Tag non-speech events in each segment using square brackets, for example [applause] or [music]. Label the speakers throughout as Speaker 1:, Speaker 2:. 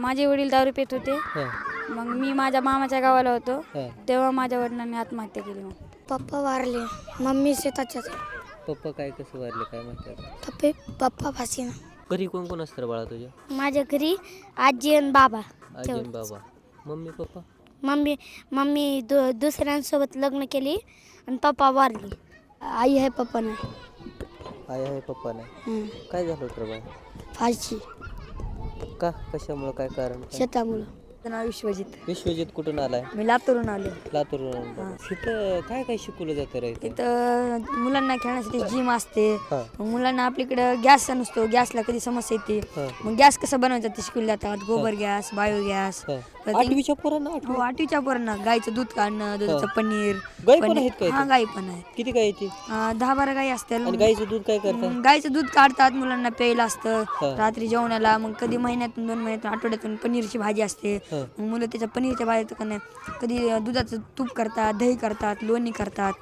Speaker 1: माझे वडील दारू पित होते. मग मी माझ्या मामाच्या गावाला होतो. तेव्हा माझ्या वडिलांनी आत्महत्या केली मग.
Speaker 2: पप्पा वारले. मम्मी शेताच्याच.
Speaker 3: पप्पा काय कसं वारले काय माहिती आता?
Speaker 2: पप्पे पप्पा फाशीनं.
Speaker 3: घरी कोण कोण असतं बाळा तुझ्या?
Speaker 2: माझ्या घरी आजी आणि बाबा
Speaker 3: आजी आणि बाबा. Mummy papa?
Speaker 2: मम्मी मम्मी दु दुसऱ्यांसोबत लग्न केली आणि पप्पा वारली. आई आहे पप्पा नाही.
Speaker 3: आई आहे पप्पा नाही. काय झालं होतं बाळा?
Speaker 2: फाशी.
Speaker 3: का कशामुळं काय कारण? काय?
Speaker 2: शेतामुळं.
Speaker 1: नाव विश्वजित.
Speaker 3: विश्वजित कुठून आलाय?
Speaker 1: मी लातूरून आलो
Speaker 3: लातूरून तिथं काय काय शिकवलं जातं रे? इथं?
Speaker 1: इथं मुलांना खेळण्यासाठी जिम असते.
Speaker 3: हां.
Speaker 1: मग मुलांना आपल्याकडं गॅस नसतो. गॅसला कधी समस्या येते.
Speaker 3: हां.
Speaker 1: मग गॅस कसं बनवायचं ते शिकवले जातात गोबर गॅस बायो गॅस
Speaker 3: हां.
Speaker 1: तर ते-
Speaker 3: आठवीच्या पोरांना आठवी
Speaker 1: हो आठवीच्या पोरांना. गाईचं दूध काढणं दुधाचं पनीर.
Speaker 3: गाई पण
Speaker 1: पनीर-
Speaker 3: आहेत का
Speaker 1: हा
Speaker 3: इथे?
Speaker 1: गाई पण आहेत.
Speaker 3: किती काय येते
Speaker 1: अं, दहा बारा गाई असतील.
Speaker 3: आणि गाईचं दूध काय करतात
Speaker 1: मग गाईचं दूध काढतात. मुलांना प्यायला असतं.
Speaker 3: हा.
Speaker 1: रात्री जेवणाला. मग कधी महिन्यातून दोन महिन्यातून आठवड्यातून पनीरची भाजी असते. मुलं त्याच्या पनीरच्या का नाही कधी दुधाचं तूप करतात दही करतात लोणी करतात.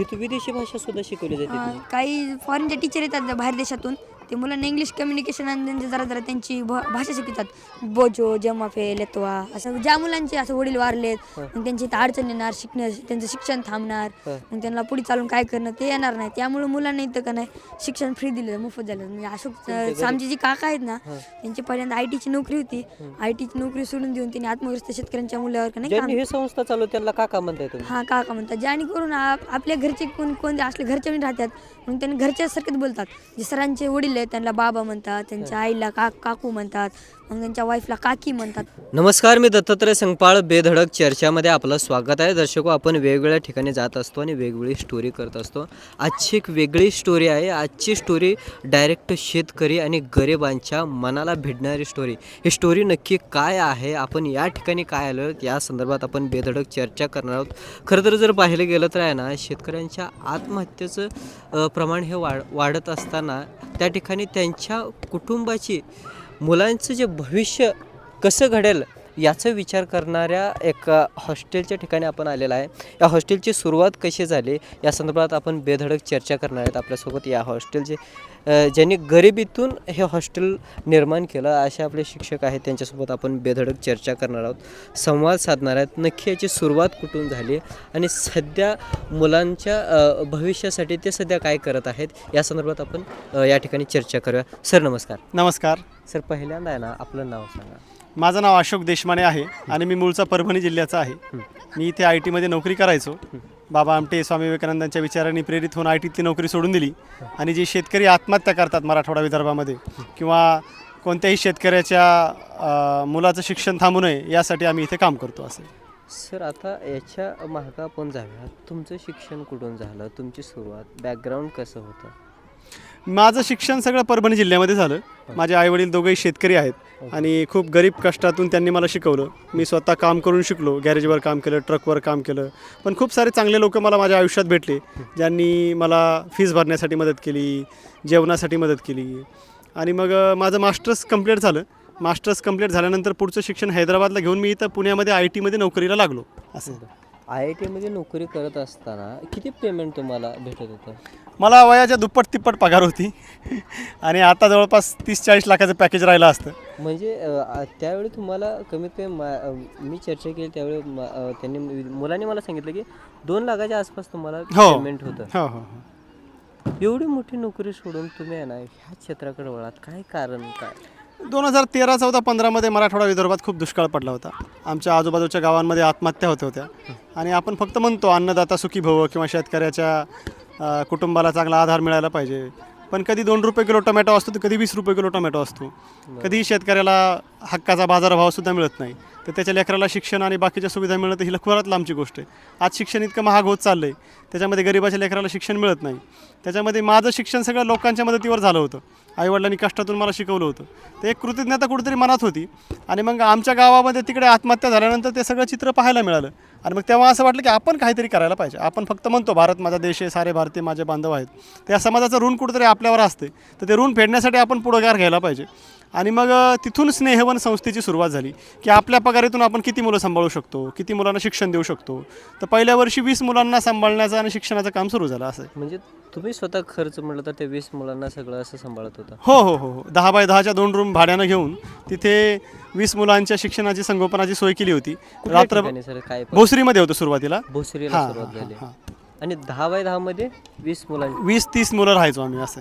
Speaker 3: इथं विदेशी भाषा सुद्धा शिकवली जाते
Speaker 1: काही फॉरेनचे टीचर येतात बाहेर देशातून ते मुलांना इंग्लिश कम्युनिकेशन आणि त्यांचे जरा जरा त्यांची भाषा शिकवतात. बोजो जमाफे लेतवा असं ज्या मुलांचे असं वडील वारलेत मग त्यांची इथं अडचण येणार शिकणं त्यांचं शिक्षण थांबणार. मग त्यांना पुढे चालून काय करणं ते येणार नाही. त्यामुळे मुलांना इथं का नाही शिक्षण फ्री दिलं मोफत झालं. म्हणजे अशोक सामजी जी काका आहेत ना त्यांची पहिल्यांदा आय टीची नोकरी होती. आय टीची नोकरी सोडून देऊन त्यांनी आत्मग्रस्त शेतकऱ्यांच्या मुलावर का नाही
Speaker 3: ही संस्था चालू त्यांना काका म्हणताय तुम्ही.
Speaker 1: हा काका म्हणतात. जेणेकरून आप- आपल्या घरचे कोण कोण असले घरचे पण राहतात मग त्यांनी घरच्यासारखेच बोलतात. जे सरांचे वडील आहेत त्यांना बाबा म्हणतात त्यांच्या आईला का काकू म्हणतात मग त्यांच्या वाईफला काकी म्हणतात.
Speaker 3: नमस्कार मी दत्तात्रय संगपाळ बेधडक चर्चामध्ये आपलं स्वागत आहे. दर्शको आपण वेगवेगळ्या ठिकाणी जात असतो आणि वेगवेगळी स्टोरी करत असतो. आजची एक वेगळी स्टोरी आहे. आजची स्टोरी डायरेक्ट शेतकरी आणि गरिबांच्या मनाला भिडणारी स्टोरी ही स्टोरी नक्की काय आहे? आपण या ठिकाणी काय आलो या संदर्भात आपण बेधडक चर्चा करणार आहोत. खरं तर जर पाहिलं गेलं तर आहे ना शेतकऱ्यांच्या आत्महत्येचं प्रमाण हे वाढ वाढत असताना त्या ठिकाणी त्यांच्या कुटुंबाची मुलांचं जे भविष्य कसं घडेल याचा विचार करणाऱ्या एका हॉस्टेलच्या ठिकाणी आपण आलेला आहे. या हॉस्टेलची सुरुवात कशी झाली? या संदर्भात आपण बेधडक चर्चा करणार आहेत आपल्यासोबत या हॉस्टेलचे ज्यांनी गरिबीतून हे हॉस्टेल निर्माण केलं. असे आपले शिक्षक आहेत त्यांच्यासोबत आपण बेधडक चर्चा करणार आहोत. संवाद साधणार आहेत. नक्की याची सुरुवात कुठून झाली? आणि सध्या मुलांच्या भविष्यासाठी ते सध्या काय करत आहेत? या संदर्भात आपण या ठिकाणी चर्चा करूया. सर नमस्कार.
Speaker 4: नमस्कार.
Speaker 3: सर पहिल्यांदा आहे ना आपलं नाव सांगा.
Speaker 4: माझं नाव अशोक देशमाने आहे आणि मी मूळचा परभणी जिल्ह्याचा आहे. मी इथे आय टीमध्ये नोकरी करायचो. बाबा आमटे स्वामी विवेकानंदांच्या विचारांनी प्रेरित होऊन आय टीतली नोकरी सोडून दिली. आणि जे शेतकरी आत्महत्या करतात मराठवाडा विदर्भामध्ये किंवा कोणत्याही शेतकऱ्याच्या मुलाचं शिक्षण थांबू नये यासाठी आम्ही इथे काम करतो असे.
Speaker 3: सर आता याच्या मागं आपण जाऊया. तुमचं शिक्षण कुठून झालं? तुमची सुरुवात बॅकग्राऊंड कसं होतं?
Speaker 4: माझं शिक्षण सगळं परभणी जिल्ह्यामध्ये झालं. माझे आईवडील दोघंही शेतकरी आहेत आणि खूप गरीब कष्टातून त्यांनी मला शिकवलं. मी स्वतः काम करून शिकलो गॅरेजवर काम केलं ट्रकवर काम केलं. पण खूप सारे चांगले लोक मला माझ्या आयुष्यात भेटले ज्यांनी मला फीज भरण्यासाठी मदत केली जेवणासाठी मदत केली. आणि मग माझं मास्टर्स कंप्लीट झालं. मास्टर्स कंप्लीट झाल्यानंतर पुढचं शिक्षण हैदराबादला घेऊन मी इथं पुण्यामध्ये आय टीमध्ये नोकरीला लागलो. असं.
Speaker 3: आय आय टीमध्ये नोकरी करत असताना किती पेमेंट तुम्हाला भेटत होतं?
Speaker 4: मला वयाच्या दुप्पट तिप्पट पगार होती. [laughs] आणि आता जवळपास तीस चाळीस लाखाचं पॅकेज राहिलं असतं.
Speaker 3: म्हणजे अ, त्यावेळी तुम्हाला कमीत कमी मा- अ, मी चर्चा केली त्यावेळी म- अ, त्यांनी मुलांनी मला सांगितलं की दोन लाखाच्या आसपास तुम्हाला
Speaker 4: हो.
Speaker 3: पेमेंट होतं.
Speaker 4: हो हो हो.
Speaker 3: एवढी मोठी नोकरी सोडून तुम्ही आहे ना ह्या क्षेत्राकडे वळात. काय कारण काय?
Speaker 4: दोन हजार तेरा चौदा पंधरामध्ये मराठवाडा विदर्भात खूप दुष्काळ पडला होता. आमच्या आजूबाजूच्या गावांमध्ये आत्महत्या होत होत्या. आणि आपण फक्त म्हणतो अन्नदाता सुखी भव किंवा शेतकऱ्याच्या कुटुंबाला चांगला आधार मिळाला पाहिजे. पण कधी दोन रुपये किलो टोमॅटो असतो तर कधी वीस रुपये किलो टोमॅटो असतो. कधी शेतकऱ्याला हक्काचा बाजारभावसुद्धा मिळत नाही. तर त्याच्या लेकराला शिक्षण आणि बाकीच्या सुविधा मिळणं ही लखुरात लांबची गोष्ट आहे. आज शिक्षण इतकं महाग होत चाललं आहे त्याच्यामध्ये गरिबाच्या लेकराला शिक्षण मिळत नाही. त्याच्यामध्ये माझं शिक्षण सगळं लोकांच्या मदतीवर झालं होतं. आईवडिलांनी कष्टातून मला शिकवलं होतं. तर एक कृतज्ञता कुठेतरी मनात होती. आणि मग आमच्या गावामध्ये तिकडे आत्महत्या झाल्यानंतर ते सगळं चित्र पाहायला मिळालं. आणि मग तेव्हा असं वाटलं की आपण काहीतरी करायला पाहिजे. आपण फक्त म्हणतो भारत माझा देश आहे सारे भारतीय माझे बांधव आहेत. त्या समाजाचं ऋण कुठेतरी आपल्यावर असते तर ते ऋण फेडण्यासाठी आपण पुढाकार घ्यायला पाहिजे. आणि मग तिथून स्नेहवन संस्थेची सुरुवात झाली की आपल्या पगारीतून आपण किती मुलं सांभाळू शकतो किती मुलांना शिक्षण देऊ शकतो. तर पहिल्या वर्षी वीस मुलांना सांभाळण्याचं आणि शिक्षणाचं काम सुरू झालं असं
Speaker 3: म्हणजे तुम्ही स्वतः खर्च म्हटलं तर ते वीस मुलांना सगळं असं सांभाळत होता.
Speaker 4: हो हो हो हो. दहा बाय दहाच्या दोन रूम भाड्यानं घेऊन तिथे वीस मुलांच्या शिक्षणाची संगोपनाची सोय केली होती. रात्र
Speaker 3: ठिकाणी सर काय पण?
Speaker 4: भोसरीमध्ये होतं सुरुवातीला.
Speaker 3: भोसरीला
Speaker 4: हां,
Speaker 3: सुरुवात
Speaker 4: हां,
Speaker 3: झाली.
Speaker 4: हां.
Speaker 3: आणि दहा बाय दहा मध्ये वीस मुलांची
Speaker 4: वीस तीस मुलं राहायचो आम्ही असं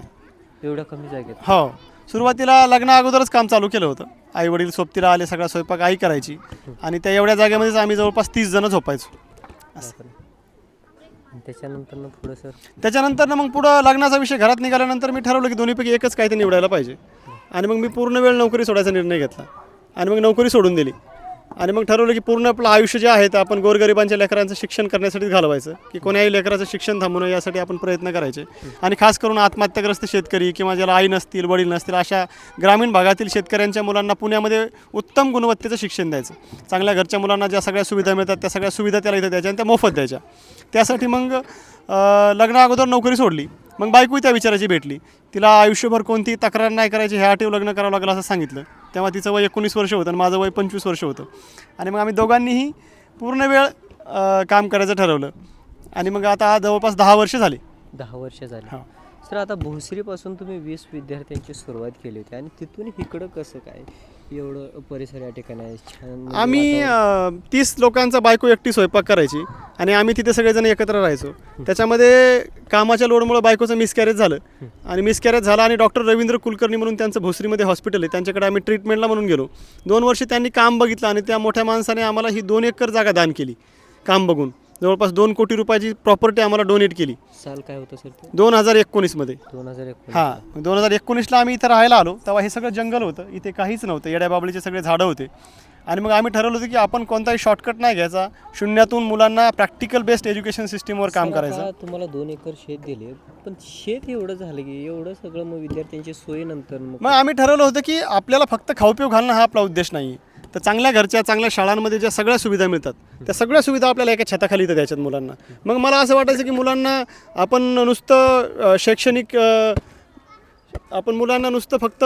Speaker 3: एवढ्या कमी जागेत?
Speaker 4: हो. सुरुवातीला लग्ना अगोदरच काम चालू केलं होतं. आई वडील सोबतीला आले सगळा स्वयंपाक आई करायची. आणि त्या एवढ्या जागेमध्येच आम्ही जवळपास तीस जण झोपायचो.
Speaker 3: आणि त्याच्यानंतर ना पुढं सर?
Speaker 4: त्याच्यानंतर ना मग पुढं लग्नाचा विषय घरात निघाल्यानंतर मी ठरवलं की दोन्हीपैकी एकच काहीतरी निवडायला पाहिजे. आणि मग मी पूर्ण वेळ नोकरी सोडायचा निर्णय घेतला. आणि मग नोकरी सोडून दिली. आणि मग ठरवलं की पूर्ण आपलं आयुष्य जे आहे ते आपण गोरगरिबांच्या लेकरांचं शिक्षण करण्यासाठी घालवायचं की कोण्याही लेकराचं शिक्षण थांबू नये यासाठी आपण प्रयत्न करायचे. आणि खास करून आत्महत्याग्रस्त शेतकरी किंवा ज्याला आई नसतील वडील नसतील अशा ग्रामीण भागातील शेतकऱ्यांच्या मुलांना पुण्यामध्ये उत्तम गुणवत्तेचं शिक्षण द्यायचं. चांगल्या घरच्या मुलांना ज्या सगळ्या सुविधा मिळतात त्या सगळ्या सुविधा त्याला इथं द्यायच्या आणि त्या मोफत द्यायच्या. त्यासाठी मग लग्नाअगोदर लग्ना अगोदर नोकरी सोडली. मग बायकोही त्या विचाराची भेटली. तिला आयुष्यभर कोणतीही तक्रार नाही करायची ह्या अटीव लग्न करावं लागलं असं सांगितलं. तेव्हा तिचं वय एकोणीस वर्ष होतं आणि माझं वय पंचवीस वर्ष होतं. आणि मग आम्ही दोघांनीही पूर्ण वेळ काम करायचं ठरवलं. आणि मग आता जवळपास दहा वर्ष झाली.
Speaker 3: दहा वर्ष झाली.
Speaker 4: हा.
Speaker 3: सर आता भोसरीपासून तुम्ही वीस विद्यार्थ्यांची सुरुवात केली होती आणि तिथून इकडं कसं काय? एवढं परिसर या ठिकाणी आहे. छान म्हणजे
Speaker 4: आम्ही. अ, तीस लोकांचा बायको एकटी स्वयंपाक करायची आणि आम्ही तिथे सगळेजण एकत्र राहायचो. त्याच्यामध्ये कामाच्या लोडमुळे बायकोचं मिसकॅरेज झालं. आणि मिसकॅरेज झाला आणि डॉक्टर रवींद्र कुलकर्णी म्हणून त्यांचं भोसरीमध्ये हॉस्पिटल आहे. त्यांच्याकडे आम्ही ट्रीटमेंटला म्हणून गेलो. दोन वर्ष त्यांनी काम बघितलं आणि त्या मोठ्या माणसाने आम्हाला ही दोन एकर जागा दान केली. काम बघून. जवळपास दोन कोटी रुपयाची प्रॉपर्टी आम्हाला डोनेट केली.
Speaker 3: साल काय होतं सर ते?
Speaker 4: दोन हजार एकोणीसमध्ये
Speaker 3: दोन हजार एकोणीस.
Speaker 4: हां दोन हजार एकोणीसला आम्ही इथं राहायला आलो तेव्हा हे सगळं जंगल होतं इथे काहीच नव्हतं येड्या बाबळीचे सगळे झाडं होते. आणि मग आम्ही ठरवलं होतं की आपण कोणताही शॉर्टकट नाही घ्यायचा. शून्यातून मुलांना प्रॅक्टिकल बेस्ड एज्युकेशन सिस्टीमवर काम करायचं
Speaker 3: आता तुम्हाला दोन एकर शेत दिले पण शेत एवढं झालं की एवढं सगळं मग विद्यार्थ्यांची सोयी नंतर मग
Speaker 4: मग आम्ही ठरवलं होतं की आपल्याला फक्त खाऊपिऊ घालणं हा आपला उद्देश नाही. तर चांगल्या घरच्या चांगल्या शाळांमध्ये ज्या सगळ्या सुविधा मिळतात त्या सगळ्या सुविधा आपल्याला एका छताखाली इथं द्यायच्यात मुलांना. मग मला असं वाटायचं की मुलांना आपण नुसतं अ, शैक्षणिक अ, आपण मुलांना नुसतं फक्त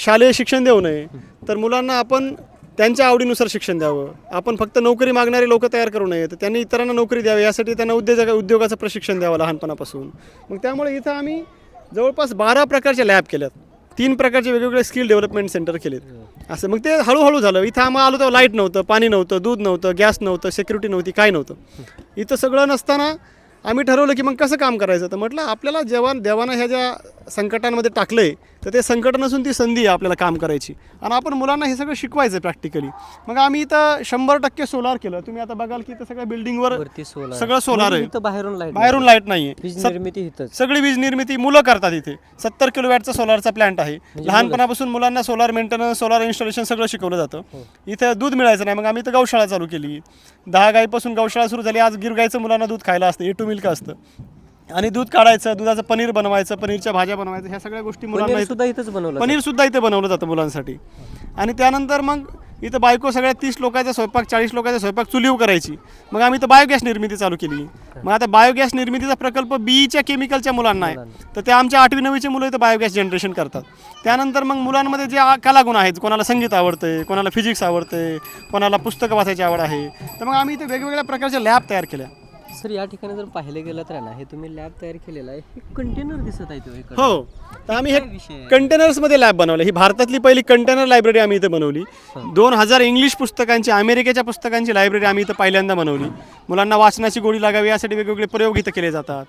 Speaker 4: शालेय शिक्षण देऊ नये. तर मुलांना आपण त्यांच्या आवडीनुसार शिक्षण द्यावं. आपण फक्त नोकरी मागणारे लोक तयार करू नये तर त्यांनी इतरांना नोकरी द्यावी यासाठी त्यांना उद्योजक उद्योगाचं प्रशिक्षण द्यावं लहानपणापासून. मग त्यामुळे इथं आम्ही जवळपास बारा प्रकारच्या लॅब केल्यात. तीन प्रकारचे वेगवेगळे स्किल डेव्हलपमेंट सेंटर केलेत. असं मग ते हळूहळू झालं. इथं आम्हाला आलो तेव्हा लाइट नव्हतं पाणी नव्हतं दूध नव्हतं गॅस नव्हतं सिक्युरिटी नव्हती काय नव्हतं. इथं सगळं नसताना आम्ही ठरवलं की मग कसं काम करायचं? तर म्हटलं आपल्याला जेव्हा देवानं ह्या ज्या संकटांमध्ये टाकलं आहे तर ते संकट नसून ती संधी आहे आपल्याला काम करायची. आणि आपण मुलांना हे सगळं शिकवायचं प्रॅक्टिकली मग आम्ही इथं शंभर टक्के सोलार केलं. तुम्ही आता बघाल की इथं सगळ्या बिल्डिंगवर सगळं सोलार आहे.
Speaker 3: इथं बाहेरून लाइट
Speaker 4: बाहेरून लाइट नाही आहे
Speaker 3: निर्मिती
Speaker 4: सगळी वीज निर्मिती मुलं करतात इथे. सत्तर किलोवॅटचा सोलारचा प्लांट आहे. लहानपणापासून मुलांना सोलार मेंटेनन्स सोलार इन्स्टॉलेशन सगळं शिकवलं जातं. इथं दूध मिळायचं नाही. मग आम्ही इथं गौशाळा चालू केली. दहा गाईपासून गौशाळा सुरू झाली. आज गिर गाईचं मुलांना दूध खायला असतं. ए टू मिल्क असतं. आणि दूध काढायचं दुधाचं पनीर बनवायचं पनीरच्या भाज्या बनवायचं ह्या सगळ्या गोष्टी मुलांना
Speaker 3: पनीर
Speaker 4: इथं-
Speaker 3: सुद्धा इथंच बनवलं
Speaker 4: पनीर सुद्धा इथे बनवलं जातं मुलांसाठी. आणि त्यानंतर मग इथं बायको सगळ्या तीस लोकांचा स्वयंपाक चाळीस लोकांचा स्वयंपाक चुलीव करायची. मग आम्ही इथं बायोगॅस निर्मिती चालू केली. मग आता बायोगॅस निर्मितीचा प्रकल्प बीईच्या केमिकलच्या मुलांना आहे. तर ते आमच्या आठवी नववीचे मुलं इथं बायोगॅस जनरेशन करतात. त्यानंतर मग मुलांमध्ये जे आ- कलागुण आहेत कोणाला संगीत आवडते कोणाला फिजिक्स आवडते कोणाला पुस्तकं वाचायची आवड आहे. तर मग आम्ही इथे वेगवेगळ्या प्रकारच्या लॅब तयार केल्या.
Speaker 3: सर या ठिकाणी जर पाहिलं गेलं तर ना हे तुम्ही लॅब तयार केलेलं आहे. हे कंटेनर दिसत आहे तो.
Speaker 4: हो तर आम्ही हे
Speaker 3: काय विषय आहे?
Speaker 4: कंटेनर्समध्ये लॅब बनवले. ही भारतातली पहिली कंटेनर लायब्ररी आम्ही इथे बनवली. दोन हजार इंग्लिश पुस्तकांची अमेरिकेच्या पुस्तकांची लायब्ररी आम्ही इथं पहिल्यांदा बनवली. मुलांना वाचनाची गोडी लागावी यासाठी वेगवेगळे प्रयोग इथं केले जातात.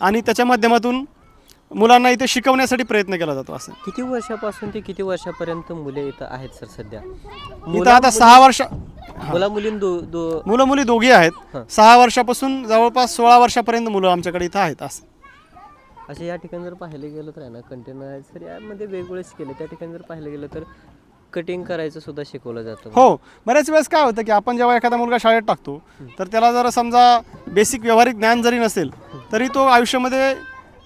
Speaker 4: आणि त्याच्या माध्यमातून मुलांना इथे शिकवण्यासाठी प्रयत्न केला जातो असं.
Speaker 3: किती वर्षापासून ते किती वर्षापर्यंत मुले इथं आहेत सर सध्या?
Speaker 4: इथं आता सहा वर्ष
Speaker 3: मुला मुलीं दो दो
Speaker 4: मुलं मुली दोघी आहेत. सहा वर्षापासून जवळपास सोळा वर्षापर्यंत मुलं आमच्याकडे इथं आहेत असं.
Speaker 3: असे या ठिकाणी जर पाहिलं गेलं तर आहे ना कंटेनर आहेत. सर यामध्ये वेगवेगळेच केले. त्या ठिकाणी जर पाहिलं गेलं तर कटिंग करायचं सुद्धा शिकवलं जातं.
Speaker 4: हो बऱ्याच वेळेस काय होतं की आपण जेव्हा एखादा मुलगा शाळेत टाकतो तर त्याला जर समजा बेसिक व्यावहारिक ज्ञान जरी नसेल तरी तो आयुष्यामध्ये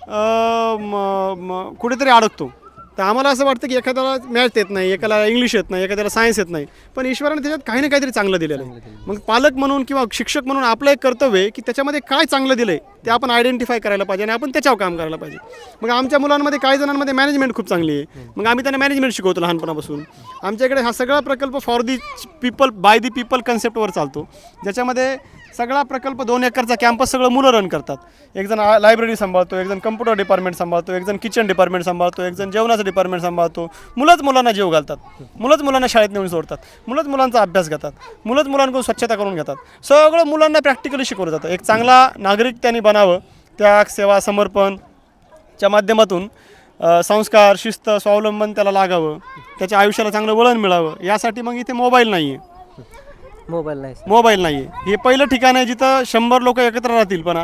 Speaker 4: म- कुठेतरी अडकतो. तर आम्हाला असं वाटतं की एखाद्याला मॅथ्स येत नाही एखाद्याला इंग्लिश येत नाही एखाद्याला सायन्स येत नाही. पण ईश्वराने त्याच्यात काही ना काहीतरी चांगलं दिलेलं आहे. मग पालक म्हणून किंवा शिक्षक म्हणून आपलं एक कर्तव्य आहे की त्याच्यामध्ये काय चांगलं दिलं आहे ते आपण आयडेंटिफाय करायला पाहिजे आणि आपण त्याच्यावर काम करायला पाहिजे. मग आमच्या मुलांमध्ये काही जणांमध्ये मॅनेजमेंट खूप चांगली आहे. मग आम्ही त्यांना मॅनेजमेंट शिकवतो लहानपणापासून. आमच्याकडे हा सगळा प्रकल्प for the people by the people कन्सेप्टवर चालतो. ज्याच्यामध्ये सगळा प्रकल्प दोन एकरचा कॅम्पस सगळं मुलं रन करतात. एकजण लायब्ररी सांभाळतो एकजण कम्प्युटर डिपार्टमेंट सांभाळतो एकजण किचन डिपार्टमेंट सांभाळतो एकजण जेवणाचं डिपार्टमेंट सांभाळतो. मुलंच मुलांना जेव घालतात. मुलंच मुलांना शाळेत नेऊन सोडतात. मुलंच मुलांचा अभ्यास घेतात. मुलंच मुलांकडून स्वच्छता करून घेतात. सगळं मुलांना प्रॅक्टिकली शिकवलं जातं. एक चांगला नागरिक त्यांनी बनावं त्याग सेवा समर्पण च्या माध्यमातून संस्कार शिस्त स्वावलंबन त्याला लागावं त्याच्या आयुष्याला चांगलं वळण मिळावं यासाठी मग इथे मोबाईल नाही आहे
Speaker 3: मोबाईल नाही
Speaker 4: मोबाईल नाही आहे हे पहिलं ठिकाण आहे जिथं शंभर लोक एकत्र राहतील पण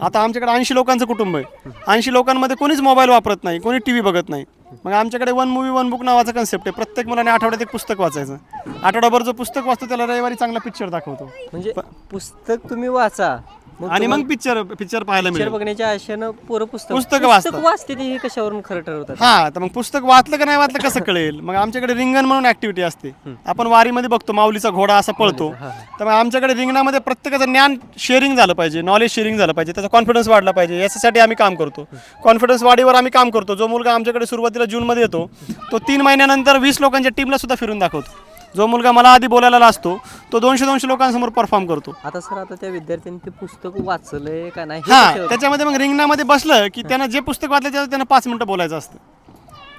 Speaker 4: आता आमच्याकडे ऐंशी लोकांचं कुटुंब आहे. ऐंशी लोकांमध्ये कोणीच मोबाईल वापरत नाही कोणी टी व्ही बघत नाही. मग आमच्याकडे वन मूवी वन बुक नावाचा कन्सेप्ट आहे. प्रत्येक मुलाने आठवड्यात एक पुस्तक वाचायचं. आठवड्याभर जो पुस्तक वाचतो त्याला रविवारी चांगला पिक्चर दाखवतो.
Speaker 3: म्हणजे पुस्तक तुम्ही वाचा
Speaker 4: आणि मग पिक्चर पिक्चर पाहायला
Speaker 3: पिक्चर
Speaker 4: मिळेल.
Speaker 3: बघण्याच्या आशेनं पोरं पुस्तक
Speaker 4: पुस्तकं वाचतात.
Speaker 3: वाचते ते हे कशावरून खरं ठरवतात?
Speaker 4: हा तर मग पुस्तक वाचलं का नाही वाचलं कसं कळेल? मग आमच्याकडे रिंगण म्हणून ऍक्टिव्हिटी असते. आपण वारीमध्ये बघतो माऊलीचा घोडा असा पळतो. तर मग आमच्याकडे रिंगणामध्ये प्रत्येकाचं ज्ञान शेअरिंग झालं पाहिजे नॉलेज शेअरिंग झालं पाहिजे त्याचा कॉन्फिडन्स वाढला पाहिजे. याच्यासाठी आम्ही काम करतो. कॉन्फिडन्स वाढीवर आम्ही काम करतो. जो मुलगा आमच्याकडे सुरुवातीला जूनमध्ये येतो तो तीन महिन्यानंतर वीस लोकांच्या टीमला सुद्धा फिरून दाखवतो. जो मुलगा मला आधी बोलायला असतो तो दोनशे दोनशे लोकांसमोर परफॉर्म करतो.
Speaker 3: आता सर आता त्या विद्यार्थ्यांनी ते पुस्तक वाचलंय का नाही हे
Speaker 4: हा
Speaker 3: कशावर-
Speaker 4: त्याच्यामध्ये मग रिंगणामध्ये बसलं की त्यानं जे पुस्तक वाचलं त्याचं त्यानं पाच मिनिटं बोलायचं असतं.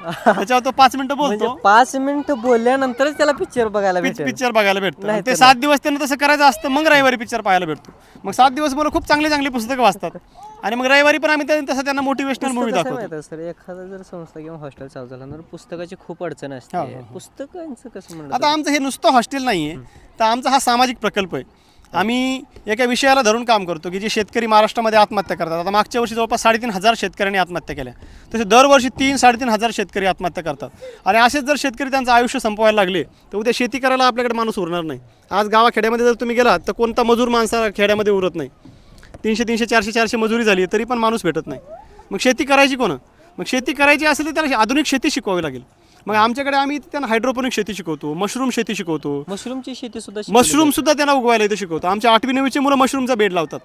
Speaker 4: त्याच्यावर तो पाच मिनिटं
Speaker 3: म्हणजे
Speaker 4: बोलतो
Speaker 3: पाच मिनिट बोलल्यानंतरच त्याला पिक्चर बघायला भेटेल.
Speaker 4: पिक्चर बघायला भेटतो.
Speaker 3: नाही
Speaker 4: ते
Speaker 3: तर
Speaker 4: सात दिवस त्यांना तसं करायचं असतं मग रविवारी पिक्चर पाहायला भेटतो. मग सात दिवस मुलं खूप चांगली चांगली पुस्तकं वाचतात. आणि मग रविवारी पण आम्ही त्या- तसं त्यांना मोटिवेशनल मूवी
Speaker 3: पुस्तक कसं
Speaker 4: दाखवतो.
Speaker 3: माहिती सर एखादा जर संस्था किंवा हॉस्टेल चालू झालं तर पुस्तकाची खूप अडचण असते. पुस्तकांचं कसं म्हणलं
Speaker 4: आता आमचं हे नुसतं हॉस्टेल नाही आहे तर आमचा हा सामाजिक प्रकल्प आहे. आम्ही एका विषयाला धरून काम करतो की जे शेतकरी महाराष्ट्रामध्ये आत्महत्या करतात. आता मागच्या वर्षी जवळपास साडेतीन हजार शेतकऱ्यांनी आत्महत्या केल्या. तसे दरवर्षी तीन साडेतीन हजार शेतकरी आत्महत्या करतात. आणि असेच जर शेतकरी त्यांचं आयुष्य संपवायला लागले तर उद्या शेती करायला आपल्याकडे माणूस उरणार नाही. आज गावाखेड्यामध्ये जर तुम्ही गेलात तर कोणता मजूर माणसा खेड्यामध्ये उरत नाही. तीनशे तीनशे चारशे चारशे मजुरी झाली तरी पण माणूस भेटत नाही. मग शेती करायची कोण? मग शेती करायची असेल तर त्याला आधुनिक शेती शिकवावी लागेल. मग आमच्याकडे आम्ही त्यांना हायड्रोपोनिक शेती शिकवतो मशरूम शेती शिकवतो.
Speaker 3: मशरूमची शेती सुद्धा शिकवली
Speaker 4: मशरूम सुद्धा त्यांना उगवायला इथे शिकवतो. आमच्या आठवी नववीचे मुलं मशरूमचा बेड लावतात.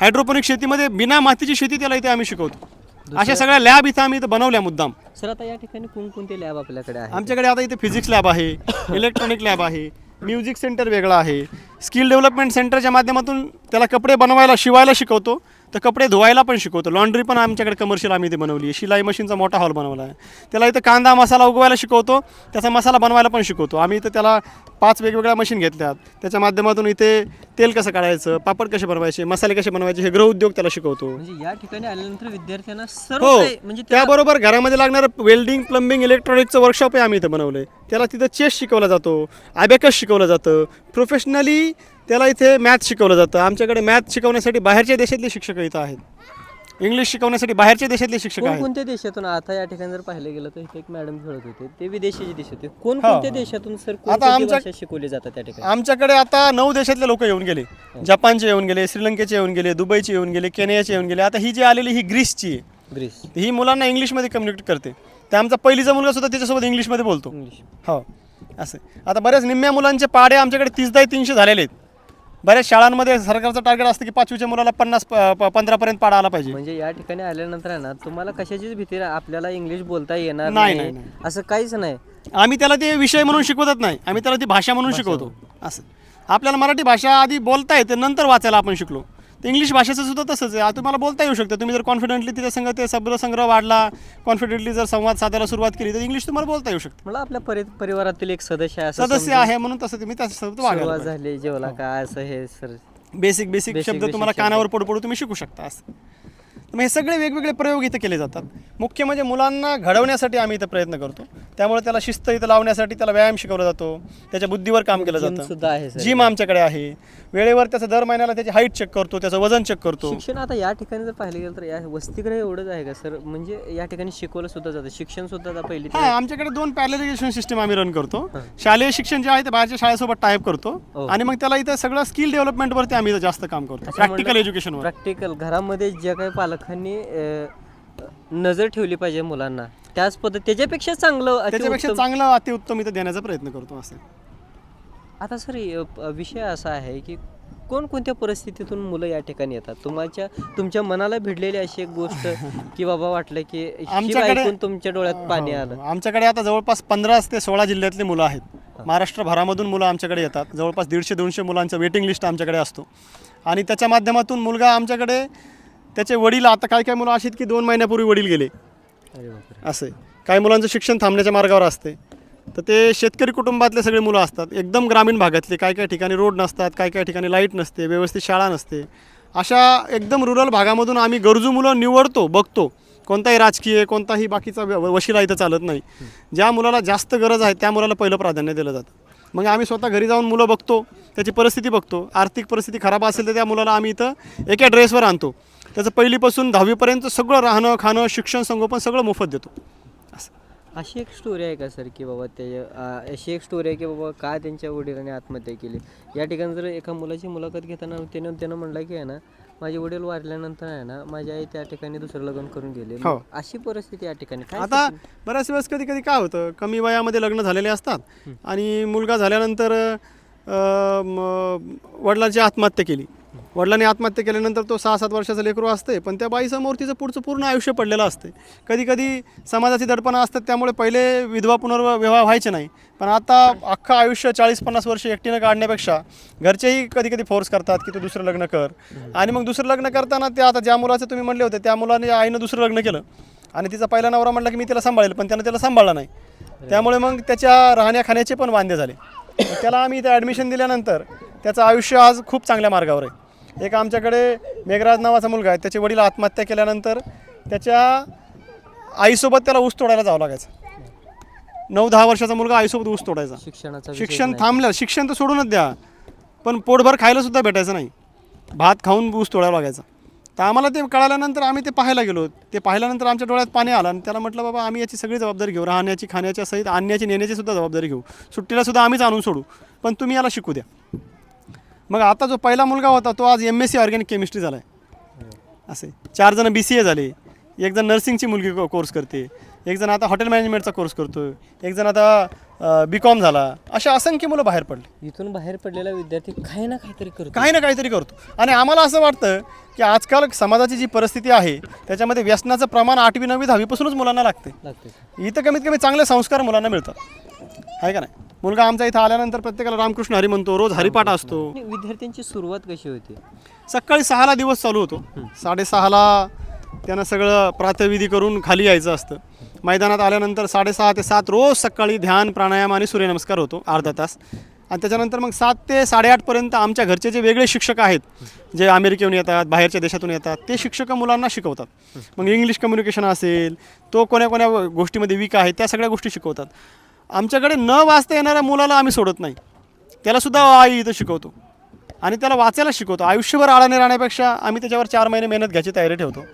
Speaker 4: हायड्रोपोनिक शेतीमध्ये बिना मातीची शेती त्याला इथे आम्ही शिकवतो. अशा सगळ्या लॅब इथं आम्ही इथं बनवल्या मुद्दाम.
Speaker 3: सर आता या ठिकाणी कोणकोणते लॅब आपल्याकडे आहे
Speaker 4: आमच्याकडे आता इथे फिजिक्स लॅब आहे [coughs] इलेक्ट्रॉनिक लॅब आहे म्युझिक सेंटर वेगळं आहे. स्किल डेव्हलपमेंट सेंटरच्या माध्यमातून त्याला कपडे बनवायला शिवायला शिकवतो. तर कपडे धुवायला पण शिकवतो. लॉन्ड्री पण आमच्याकडे कमर्शियल आम्ही ते बनवली आहे. शिलाई मशीनचा मोठा हॉल बनवला आहे. त्याला इथं कांदा मसाला उगवायला शिकवतो. त्याचा मसाला बनवायला पण शिकवतो. आम्ही इथं त्याला पाच वेगवेगळ्या मशीन घेतल्यात. त्याच्या माध्यमातून इथे तेल कसं काढायचं पापड कसे बनवायचे मसाले कसे बनवायचे हे गृहउद्योग त्याला शिकवतो.
Speaker 3: म्हणजे या ठिकाणी आल्यानंतर विद्यार्थ्यांना सर्व
Speaker 4: हो
Speaker 3: काही म्हणजे त्या-
Speaker 4: त्याबरोबर घरामध्ये लागणारं वेल्डिंग प्लंबिंग इलेक्ट्रॉनिकचं वर्कशॉप आहे आम्ही इथं बनवलंय त्याला तिथं चेस शिकवला जातो अबॅकस शिकवलं जातं. प्रोफेशनली त्याला इथे मॅथ शिकवलं जातं. आमच्याकडे मॅथ शिकवण्यासाठी बाहेरच्या देशातले शिक्षक इथं आहेत. इंग्लिश शिकवण्यासाठी बाहेरच्या देशातले शिक्षक आहेत.
Speaker 3: कोणकोणत्या देशातून आता या ठिकाणी जर पाहिलं गेलं तर इथे एक मॅडम खेळत होते. ते विदेशी देश होते. कोणकोणत्या देशातून सर कोणकोणती
Speaker 4: आमच्या-
Speaker 3: भाषा शिकवली जातात त्या ठिकाणी?
Speaker 4: आमच्याकडे आता नऊ देशातले लोक येऊन गेले. जपानचे येऊन गेले श्रीलंकेचे येऊन गेले दुबईचे येऊन गेले केनियाचे येऊन गेले. आता ही जी आलेली ही ग्रीसची आहे
Speaker 3: ग्रीस.
Speaker 4: ही मुलांना इंग्लिशमध्ये कम्युनिकेट करते. तर आमचा पहिलीचा मुलगा सुद्धा त्याच्यासोबत इंग्लिशमध्ये बोलतो.
Speaker 3: इंग्लिश.
Speaker 4: हो. असं. आता बऱ्याच निम्म्या मुलांचे पाडे आमच्याकडे तीस बाय तीनशे झालेले आहेत. बऱ्याच शाळांमध्ये सरकारचं टार्गेट असतं की पाचवीच्या मुलाला पन्नास पंधरापर्यंत पाडा आला पाहिजे.
Speaker 3: म्हणजे या ठिकाणी आल्यानंतर आहे ना तुम्हाला कशाचीच भीती नाही आपल्याला इंग्लिश बोलता येणार
Speaker 4: नाही,
Speaker 3: नाही.
Speaker 4: नाही,
Speaker 3: असं काहीच नाही.
Speaker 4: आम्ही त्याला ते विषय म्हणून शिकवतच नाही. आम्ही त्याला ती भाषा म्हणून शिकवतो. असं. आपल्याला मराठी भाषा आधी बोलता येते नंतर वाचायला आपण शिकलो. तर इंग्लिश भाषेचं सुद्धा तसंच आहे. आता तुम्हाला बोलता येऊ शकतं. तुम्ही जर कॉन्फिडेंटली तिथे संग ते शब्दसंग्रह वाढला कॉन्फिडेंटली जर संवाद साधायला सुरुवात केली तर इंग्लिश तुम्हाला बोलता येऊ शकतं.
Speaker 3: मला आपल्या परि परिवारातील एक सदस्य आहे
Speaker 4: सदस्य आहे म्हणून तसं तुम्ही त्याच्यासोबत
Speaker 3: सुरुवात
Speaker 4: वागायला
Speaker 3: झाली जेवला काय असं हे सर
Speaker 4: बेसिक बेसिक शब्द तुम्हाला. कानावर पडू पडू तुम्ही शिकू शकता असं. मग हे सगळे वेगवेगळे प्रयोग इथं केले जातात. मुख्य म्हणजे मुलांना घडवण्यासाठी आम्ही इथं प्रयत्न करतो. त्यामुळे त्याला शिस्त इथं लावण्यासाठी त्याला व्यायाम शिकवला जातो. त्याच्या बुद्धीवर काम केलं जातं.
Speaker 3: सुद्धा
Speaker 4: जिम आमच्याकडे आहे. वेळेवर त्याचं दर महिन्याला त्याची हाईट चेक करतो त्याचं वजन चेक करतो.
Speaker 3: शिक्षण आता या ठिकाणी जर पाहिलं गेलं तर या वसतिगृह एवढंच आहे का सर? म्हणजे या ठिकाणी शिकवलं सुद्धा जातं. शिक्षण सुद्धा पहिली
Speaker 4: हा आमच्याकडे दोन पॅरल एज्युकेशन सिस्टम आम्ही रन करतो. शालेय शिक्षण जे आहे ते बाहेरच्या शाळेसोबत टाईप करतो.
Speaker 3: हो.
Speaker 4: आणि मग त्याला इथं सगळं स्किल डेव्हलपमेंटवरती आम्ही जास्त काम करतो. प्रॅक्टिकल एज्युकेशनवर
Speaker 3: प्रॅक्टिकल घरामध्ये ज्या काही पालकांनी अं, नजर ठेवली पाहिजे मुलांना. त्याच पद्धत त्याच्यापेक्षा चांगलं
Speaker 4: त्याच्यापेक्षा
Speaker 3: अतिउत्तम-
Speaker 4: चांगलं अतिउत्तम इथं देण्याचा प्रयत्न करतो असं.
Speaker 3: आता सर प- विषय असा आहे की कोणकोणत्या परिस्थितीतून मुलं या ठिकाणी येतात? तुमच्या तुमच्या मनाला भिडलेली अशी एक गोष्ट [laughs] की बाबा वाटलं की ही
Speaker 4: आमच्याकडे-
Speaker 3: ऐकून तुमच्या डोळ्यात पाणी आलं.
Speaker 4: हो, आमच्याकडे आता जवळपास पंधरा ते सोळा जिल्ह्यातली मुलं आहेत. महाराष्ट्रभरामधून मुलं आमच्याकडे येतात. जवळपास दीडशे दोनशे मुलांचं वेटिंग लिस्ट आमच्याकडे असतो. आणि त्याच्या माध्यमातून मुलगा आमच्याकडे त्याचे वडील आता काही काही मुलं अशी आहेत की दोन महिन्यापूर्वी वडील गेले. असे काही मुलांचं शिक्षण थांबण्याच्या मार्गावर असते. तर ते शेतकरी कुटुंबातले सगळे मुलं असतात. एकदम ग्रामीण भागातले काही काही ठिकाणी रोड नसतात काही काही ठिकाणी लाइट नसते व्यवस्थित शाळा नसते. अशा एकदम रुरल भागामधून आम्ही गरजू मुलं निवडतो बघतो. कोणताही राजकीय कोणताही बाकीचा व- वशिला इथं चालत नाही. ज्या मुलाला जास्त गरज आहे त्या मुलाला पहिलं प्राधान्य दिलं जातं. मग आम्ही स्वतः घरी जाऊन मुलं बघतो त्याची परिस्थिती बघतो. आर्थिक परिस्थिती खराब असेल तर त्या मुलाला आम्ही इथं एका ड्रेसवर आणतो. त्याचं पहिलीपासून दहावीपर्यंत सगळं राहणं खाणं शिक्षण संगोपन सगळं मोफत देतो. असं.
Speaker 3: अशी एक स्टोरी आहे का सर की बाबा ते अ, अशी एक स्टोरी आहे की बाबा का त्यांच्या वडिलांनी आत्महत्या केली? या ठिकाणी जर एका मुलाची मुलाखत घेताना त्यानं त्यानं म्हणलं की आहे ना माझे वडील वारल्यानंतर आहे ना माझी आई त्या ठिकाणी दुसरं लग्न करून गेले.
Speaker 4: हो.
Speaker 3: अशी परिस्थिती या ठिकाणी काय
Speaker 4: आता बऱ्याच वेळेस कधी कधी काय होतं कमी वयामध्ये लग्न झालेले असतात आणि मुलगा झाल्यानंतर अं, म, वडिलांची आत्महत्या केली. वडिलांनी आत्महत्या केल्यानंतर तो सहा सात वर्षाचा लेकरू असते पण त्या बाईसमोर तिचं पुढचं पूर्ण आयुष्य पडलेलं असते कधी कधी समाजाची दडपणं असतात त्यामुळे पहिले विधवा पुनर्विवाह व्हायचे नाही. पण आता अख्खं आयुष्य चाळीस पन्नास वर्ष एकटीनं काढण्यापेक्षा घरचेही कधी कधी फोर्स करतात की तू दुसरं लग्न कर. आणि मग दुसरं लग्न करताना ते आता ज्या मुलाचं तुम्ही म्हणले होते त्या मुलाने आईनं दुसरं लग्न केलं. आणि तिचा पहिला नवरा म्हटला की मी तिला सांभाळेल पण त्यानं त्याला सांभाळला नाही. त्यामुळे मग त्याच्या राहण्या खाण्याचे पण वांदे झाले. त्याला आम्ही इथे ॲडमिशन दिल्यानंतर त्याचं आयुष्य आज खूप चांगल्या मार्गावर आहे. एक आमच्याकडे मेघराज नावाचा मुलगा आहे. त्याचे वडील आत्महत्या केल्यानंतर त्याच्या आईसोबत त्याला ऊस तोडायला जावं लागायचं. नऊ दहा वर्षाचा मुलगा आईसोबत ऊस तोडायचा.
Speaker 3: शिक्षणाचा
Speaker 4: शिक्षण. थांबलं. शिक्षण तर सोडूनच द्या. पण पोटभर खायला सुद्धा भेटायचं नाही. भात खाऊन ऊस तोडायला लागायचा. तर आम्हाला ते कळाल्यानंतर आम्ही ते पाहायला गेलो. ते पाहिल्यानंतर आमच्या डोळ्यात पाणी आलं आणि त्याला म्हटलं बाबा आम्ही याची सगळी जबाबदारी घेऊ. राहण्याची खाण्याच्या सहित आणण्याची नेण्याची सुद्धा जबाबदारी घेऊ. सुट्टीला सुद्धा आम्हीच आणून सोडू. पण तुम्ही याला शिकू द्या. मग आता जो पहिला मुलगा होता तो आज M S C organic chemistry झाला आहे असे. चार जण बी सी ए झाले. एक जण नर्सिंगची मुलगी कोर्स करते. एक जण आता हॉटेल मॅनेजमेंटचा कोर्स करतो एक जण आता बी कॉम झाला. अशा असंख्य मुलं बाहेर पडले.
Speaker 3: इथून बाहेर पडलेला विद्यार्थी काही ना काहीतरी करतो.
Speaker 4: काही ना काहीतरी करतो. आणि आम्हाला असं वाटतं की आजकाल समाजाची जी परिस्थिती आहे त्याच्यामध्ये व्यसनाचं प्रमाण आठवी नववी दहावीपासूनच मुलांना लागते
Speaker 3: लागते
Speaker 4: इथं कमीत कमी चांगले संस्कार मुलांना मिळतात. आहे का नाही? मुलगा आमचा इथं आल्यानंतर प्रत्येकाला रामकृष्ण हरी म्हणतो रोज हरिपाठ असतो.
Speaker 3: आणि विद्यार्थ्यांची सुरुवात कशी होती?
Speaker 4: सकाळी सहाला दिवस चालू होतो. साडेसहाला त्यानं सगळं प्रातविधी करून खाली यायचं असतं. मैदानात आल्यानंतर साडेसहा ते सात रोज सकाळी ध्यान प्राणायाम आणि सूर्यनमस्कार होतो अर्धा तास. आणि त्याच्यानंतर मग सात ते साडेआठपर्यंत आमच्या घरचे जे वेगळे शिक्षक आहेत जे अमेरिकेहून येतात बाहेरच्या देशातून येतात ते शिक्षक मुलांना शिकवतात. मग इंग्लिश कम्युनिकेशन असेल तो कोण्या कोण्या गोष्टीमध्ये वीक आहे त्या सगळ्या गोष्टी शिकवतात. आमच्याकडे न वाचता येणाऱ्या मुलाला आम्ही सोडत नाही. त्यालासुद्धा आई इथं शिकवतो. आणि त्याला वाचायला शिकवतो. आयुष्यभर आळाने राहण्यापेक्षा आम्ही त्याच्यावर चार महिने मेहनत घ्यायची तयारी ठेवतो.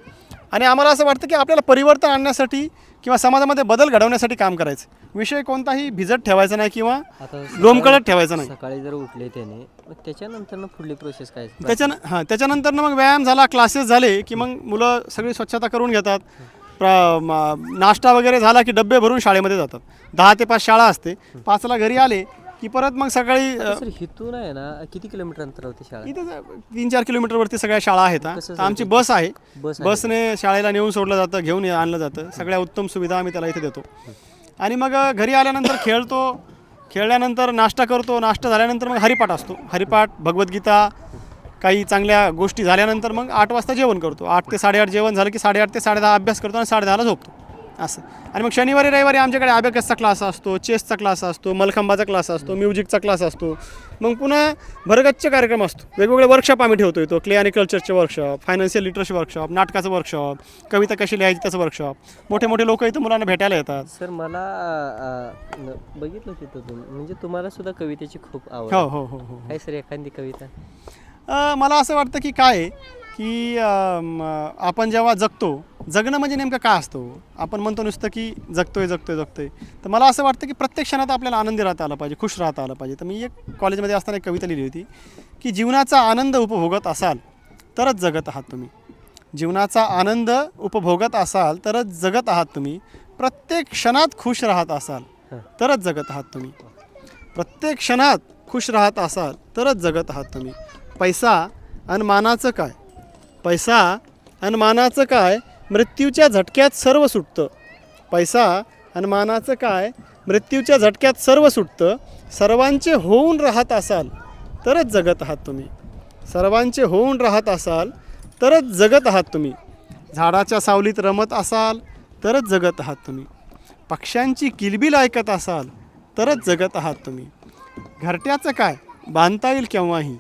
Speaker 4: आणि आम्हाला असं वाटतं की आपल्याला परिवर्तन आणण्यासाठी किंवा समाजामध्ये बदल घडवण्यासाठी काम करायचं. विषय कोणताही भिजत ठेवायचा नाही किंवा
Speaker 3: आता
Speaker 4: लोंबकळत ठेवायचा नाही.
Speaker 3: सकाळी जर उठले त्याने त्याच्यानंतर ना पुढली प्रोसेस काय?
Speaker 4: त्याच्यानं हां त्याच्यानंतर मग व्यायाम झाला क्लासेस झाले की मग मुलं सगळी स्वच्छता करून घेतात. प्र नाश्ता वगैरे झाला की डबे भरून शाळेमध्ये जातात. दहा ते पाच शाळा असते. पाचला घरी आले की परत मग सकाळी
Speaker 3: सर हिथून आहे ना किती किलोमीटर अंतर होती शाळा?
Speaker 4: इथं तीन चार किलोमीटरवरती सगळ्या शाळा आहेत हा.
Speaker 3: कसं
Speaker 4: तर आमची बस आहे.
Speaker 3: बस आहे.
Speaker 4: बसने शाळेला नेऊन सोडलं जातं घेऊन ये- आणलं जातं. सगळ्या उत्तम सुविधा आम्ही त्याला इथे देतो. आणि मग अ, घरी आल्यानंतर खेळतो. खेळल्यानंतर नाश्ता करतो. नाश्ता झाल्यानंतर मग हरिपाठ असतो. हरिपाठ भगवद्गीता काही चांगल्या गोष्टी झाल्यानंतर मग आठ वाजता जेवण करतो. आठ ते साडेआठ जेवण झालं की साडेआठ ते साडेदहा अभ्यास करतो आणि साडेदहाला झोपतो. असं. आणि मग शनिवारी रविवारी आमच्याकडे अबॅकसचा क्लास असतो चेसचा क्लास असतो मलखंबाचा क्लास असतो म्युझिकचा क्लास असतो. मग पुन्हा भरगच्च कार्यक्रम असतो. वेगवेगळे वर्कशॉप आम्ही ठेवतो तो क्ले आणि कल्चरचे वर्कशॉप फायनान्शियल लिटरशी वर्कशॉप नाटकाचं वर्कशॉप कविता कशी लिहायची त्याचं वर्कशॉप मोठे मोठे लोक इथं मुलांना भेटायला येतात.
Speaker 3: सर मला बघितलं तिथं तुम्ही. म्हणजे तुम्हाला सुद्धा कवितेची खूप आवड
Speaker 4: हो. हो हो हो.
Speaker 3: काय सर एखादी कविता?
Speaker 4: मला असं वाटतं की काय की आपण जेव्हा जगतो जगणं म्हणजे नेमकं काय असतो आपण म्हणतो नुसतं की जगतोय जगतोय जगतोय. तर मला असं वाटतं की प्रत्येक क्षणात आपल्याला आनंदी राहता आला पाहिजे खुश राहता आलं पाहिजे. तर मी एक कॉलेजमध्ये असताना एक कविता लिहिली होती की जीवनाचा आनंद उपभोगत असाल तरच जगत आहात तुम्ही. जीवनाचा आनंद उपभोगत असाल तरच जगत आहात तुम्ही. प्रत्येक क्षणात खुश राहत असाल तरच जगत आहात तुम्ही. प्रत्येक क्षणात खुश राहत असाल तरच जगत आहात तुम्ही. पैसा आणि मानाचं काय? पैसा आणि मानाचं काय? मृत्यूच्या झटक्यात सर्व सुटतं. पैसा आणि मानाचं काय? मृत्यूच्या झटक्यात सर्व सुटतं. सर्वांचे होऊन राहत असाल तरच जगत आहात तुम्ही. सर्वांचे होऊन राहत असाल तरच जगत आहात तुम्ही. झाडाच्या सावलीत रमत असाल तरच जगत आहात तुम्ही. पक्ष्यांची किलबिल ऐकत असाल तरच जगत आहात तुम्ही. घरट्याचं काय? बांधता येईल केव्हाही.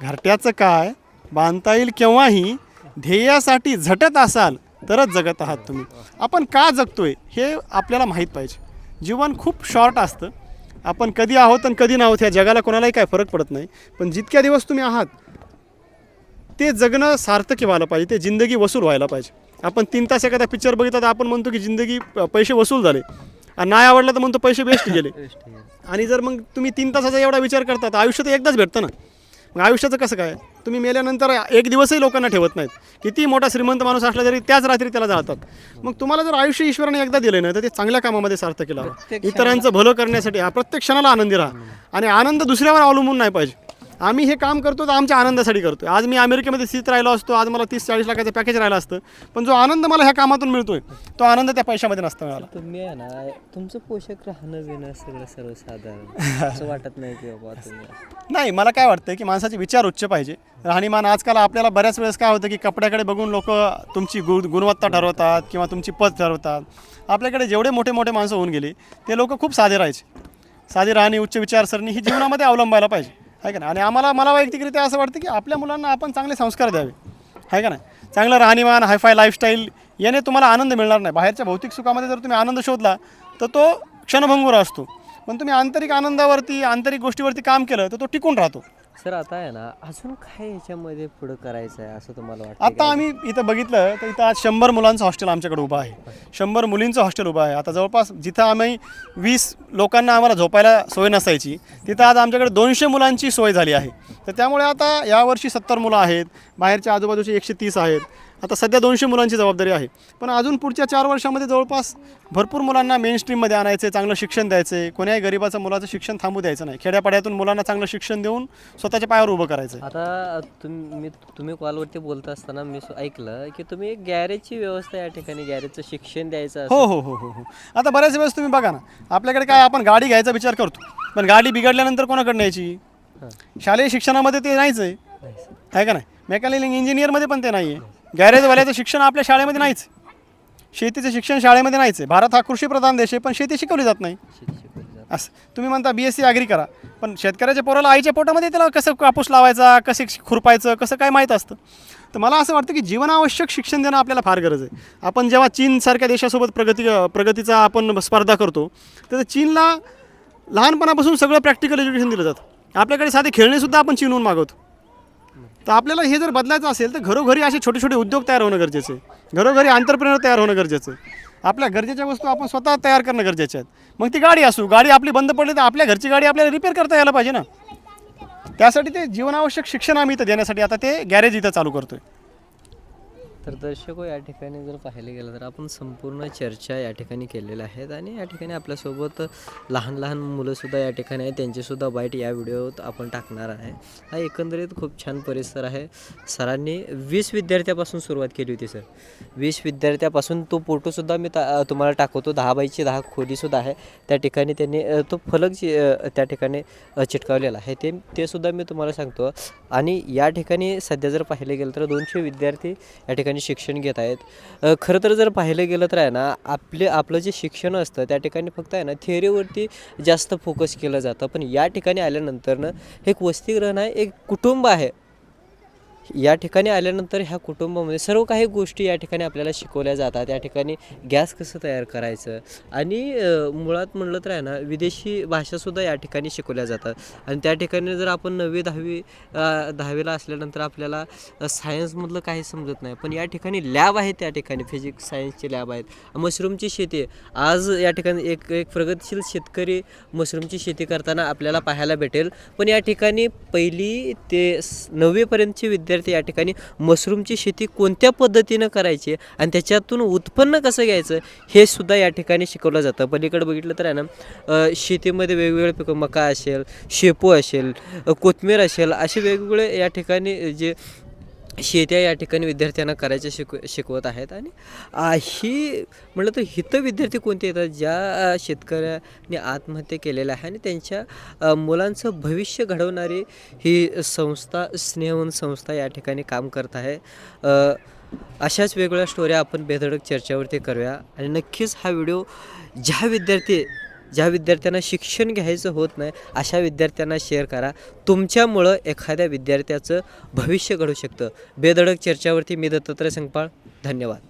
Speaker 4: घरट्याचं काय? बांधता येईल केव्हाही? ध्येयासाठी झटत असाल तरच जगत आहात तुम्ही. आपण का जगतोय हे आपल्याला माहीत पाहिजे. जीवन खूप शॉर्ट असतं. आपण कधी आहोत आणि कधी नाहोत ह्या जगाला कोणालाही काय फरक पडत नाही. पण जितक्या दिवस तुम्ही आहात ते जगणं सार्थकी व्हायला पाहिजे. ते जिंदगी वसूल व्हायला पाहिजे. आपण तीन तास एखादा पिक्चर बघितला तर आपण म्हणतो की जिंदगी पैसे वसूल झाले. आणि नाही आवडलं तर म्हणतो पैसे वेस्ट गेले. आणि जर मग तुम्ही तीन तासाचा एवढा विचार करता तर आयुष्य तर एकदाच भेटतं ना. मग आयुष्याचं कसं काय? तुम्ही मेल्यानंतर एक दिवसही लोकांना ठेवत नाहीत. किती मोठा श्रीमंत माणूस असला तरी त्याच रात्री त्याला जाळतात. मग तुम्हाला जर आयुष्य ईश्वराने एकदा दिलं ना तर ते चांगल्या कामामध्ये सार्थ केलं. इतरांचं भलं करण्यासाठी हा प्रत्येक क्षणाला आनंदी राहा. आणि आनंद दुसऱ्यावर अवलंबून नाही पाहिजे. आम्ही हे काम करतो तर आमच्या आनंदासाठी करतो आज मी अमेरिकेमध्ये स्थित राहिलो असतो आज मला तीस चाळीस लाखाचं पॅकेज राहिलं असतं. पण जो आनंद मला ह्या कामातून मिळतोय तो आनंद त्या पैशामध्ये नसता मिळाला.
Speaker 3: तुम्ही आहे ना तुमचं पोषक राहणं बिणं सगळं सर्वसाधारण. [laughs] असं वाटत नाही की बाबा तुम्ही
Speaker 4: नाही मला काय वाटतं की माणसाचे विचार उच्च पाहिजे. राहणीमान आजकाल आपल्याला बऱ्याच वेळेस काय होतं की कपड्याकडे बघून लोक तुमची गु गुणवत्ता ठरवतात किंवा तुमची पद ठरवतात. आपल्याकडे जेवढे मोठे मोठे माणसं होऊन गेली ते लोक खूप साधे राहायचे. साधी राहणी उच्च विचारसरणी ही जीवनामध्ये अवलंबायला पाहिजे. आहे का नाही? आणि आम्हाला मला वैयक्तिकरित्या असं वाटतं की आपल्या मुलांना आपण चांगले संस्कार द्यावे. आहे का नाही? चांगलं राहणीमान हायफाय लाईफस्टाईल याने तुम्हाला आनंद मिळणार नाही. बाहेरच्या भौतिक सुखामध्ये जर तुम्ही आनंद शोधला तर तो क्षणभंगूर असतो. पण तुम्ही आंतरिक आनंदावरती आंतरिक गोष्टीवरती काम केलं तर तो टिकून राहतो.
Speaker 3: सर आता आहे ना अजून काय याच्यामध्ये पुढं करायचं आहे असं तुम्हाला वाटतं
Speaker 4: आता आम्ही इथं बघितलं तर इथं आज शंभर मुलांचं हॉस्टेल आमच्याकडे उभं आहे. शंभर मुलींचं हॉस्टेल उभं आहे. आता जवळपास जिथं आम्ही वीस लोकांना आम्हाला झोपायला सोय नसायची तिथं आज आमच्याकडे दोनशे मुलांची सोय झाली आहे. तर त्यामुळे आता यावर्षी सत्तर मुलं आहेत बाहेरच्या आजूबाजूचे एकशे तीस आहेत. आता सध्या दोनशे मुलांची जबाबदारी आहे. पण अजून पुढच्या चार वर्षामध्ये जवळपास भरपूर मुलांना मेन स्ट्रीममध्ये आणायचे चांगलं शिक्षण द्यायचे. कोण्याही गरीबाचं मुलाचं शिक्षण थांबू द्यायचं नाही. खेड्यापाड्यातून मुलांना चांगलं शिक्षण देऊन स्वतःच्या पायावर उभं करायचं.
Speaker 3: आता तुम्ही तुम्ही कॉलवरती बोलत असताना मी ऐकलं की तुम्ही गॅरेजची व्यवस्था या ठिकाणी गॅरेजचं शिक्षण द्यायचं
Speaker 4: हो हो हो हो हो. आता बऱ्याच वेळेस तुम्ही बघा ना आपल्याकडे काय आपण गाडी घ्यायचा विचार करतो. पण गाडी बिघडल्यानंतर कोणाकडे यायची? शालेय शिक्षणामध्ये ते नाहीच आहे. आहे का नाही? मेकॅनिकल इंजिनियरमध्ये पण ते नाही आहे गॅरेजवाल्याचं शिक्षण आपल्या शाळेमध्ये नाहीच. शेतीचं शिक्षण शाळेमध्ये नाहीच आहे. भारत हा कृषीप्रधान देश आहे पण शेती शिकवली जात नाही. असं. तुम्ही म्हणता बी एस सी ॲग्री करा पण शेतकऱ्याच्या पोराला आईच्या पोटामध्ये त्याला कसं कापूस लावायचा कसे खुरपायचं कसं काय माहीत असतं? तर मला असं वाटतं की जीवनावश्यक शिक्षण देणं आपल्याला फार गरज आहे. आपण जेव्हा चीनसारख्या देशासोबत प्रगती प्रगतीचा आपण स्पर्धा करतो तर चीनला लहानपणापासून सगळं प्रॅक्टिकल एज्युकेशन दिलं जातं. आपल्याकडे साधे खेळणेसुद्धा आपण चीनहून मागवतो. तर आपल्याला हे जर बदलायचं असेल तर घरोघरी असे छोटे छोटे उद्योग तयार होणं गरजेचं आहे. घरोघरी आंतरप्रेनर तयार होणं गरजेचं आहे. आपल्या गरजेच्या वस्तू आपण स्वतः तयार करणं गरजेचे आहेत मग ती गाडी असू गाडी आपली बंद पडली तर आपल्या घरची गाडी आपल्याला रिपेअर करता यायला पाहिजे ना. त्यासाठी ते जीवनावश्यक शिक्षण आम्ही इथं देण्यासाठी आता ते गॅरेज इथं चालू करतो आहे
Speaker 3: तर दर्शको या ठिकाणी जर पाहायला गेलं तर आपण संपूर्ण चर्चा या ठिकाणी केलेल्या आहेत आणि या ठिकाणी आपल्यासोबत लहान लहान मुलंसुद्धा या ठिकाणी आहेत. त्यांचीसुद्धा बाईट या व्हिडिओत आपण टाकणार आहे. हा एकंदरीत खूप छान परिसर आहे. सरांनी वीस विद्यार्थ्यापासून सुरुवात केली होती सर. वीस विद्यार्थ्यापासून तो फोटोसुद्धा मी ता तुम्हाला टाकवतो. दहा बायची दहा खोलीसुद्धा आहे. त्या ठिकाणी त्यांनी तो फलक जी त्या ठिकाणी चिटकावलेला आहे. ते तेसुद्धा मी तुम्हाला सांगतो. आणि या ठिकाणी सध्या जर पाहिलं गेलं तर दोनशे विद्यार्थी या ठिकाणी ठिकाणी शिक्षण घेत आहेत. खरं तर जर पाहिलं गेलं तर आहे ना आपले आपलं जे शिक्षण असतं त्या ठिकाणी फक्त आहे ना थिअरीवरती जास्त फोकस केलं जातं. पण या ठिकाणी आल्यानंतर ना एक वसतिग्रहण आहे एक कुटुंब आहे. या ठिकाणी आल्यानंतर ह्या कुटुंबामध्ये सर्व काही गोष्टी या ठिकाणी आपल्याला शिकवल्या जातात. या ठिकाणी गॅस कसं तयार करायचं? आणि मुळात म्हणलं तर आहे ना विदेशी भाषासुद्धा या ठिकाणी शिकवल्या जातात. आणि त्या ठिकाणी जर आपण नववी दहावी दहावीला असल्यानंतर आपल्याला सायन्समधलं काही समजत नाही. पण या ठिकाणी लॅब आहेत त्या ठिकाणी फिजिक्स सायन्सची लॅब आहेत. मशरूमची शेती आज या ठिकाणी एक एक प्रगतशील शेतकरी मशरूमची शेती करताना आपल्याला पाहायला भेटेल. पण या ठिकाणी पहिली ते स- नववीपर्यंतचे विद्यार्थी विद्यार्थी या ठिकाणी? मशरूमची शेती कोणत्या पद्धतीनं करायची? आणि त्याच्यातून उत्पन्न कसं घ्यायचं? हे सुद्धा या ठिकाणी शिकवलं जातं. पलीकडे बघितलं तर आहे ना शेतीमध्ये वेगवेगळे पिकं मका असेल शेपू असेल कोथमीर असेल असे वेगवेगळे या ठिकाणी जे शेत्या या ठिकाणी विद्यार्थ्यांना करायच्या शिक शिकवत आहेत आणि ही म्हटलं तर हितं विद्यार्थी कोणते येतात? ज्या शेतकऱ्याने शेतकऱ्यांनी आत्महत्या केलेल्या आहे आणि त्यांच्या मुलांचं भविष्य घडवणारी ही संस्था स्नेहवन संस्था या ठिकाणी काम करत आहे. अशाच वेगवेगळ्या स्टोऱ्या आपण बेधडक चर्चेवरती करूया. आणि नक्कीच हा व्हिडिओ ज्या विद्यार्थी ज्या विद्यार्थ्यांना शिक्षण घ्यायचं होत नाही अशा विद्यार्थ्यांना शेअर करा. तुमच्यामुळं एखाद्या विद्यार्थ्याचं भविष्य घडू शकतं. बेधडक चर्चावरती मी दत्तात्रय संगपाळ. धन्यवाद.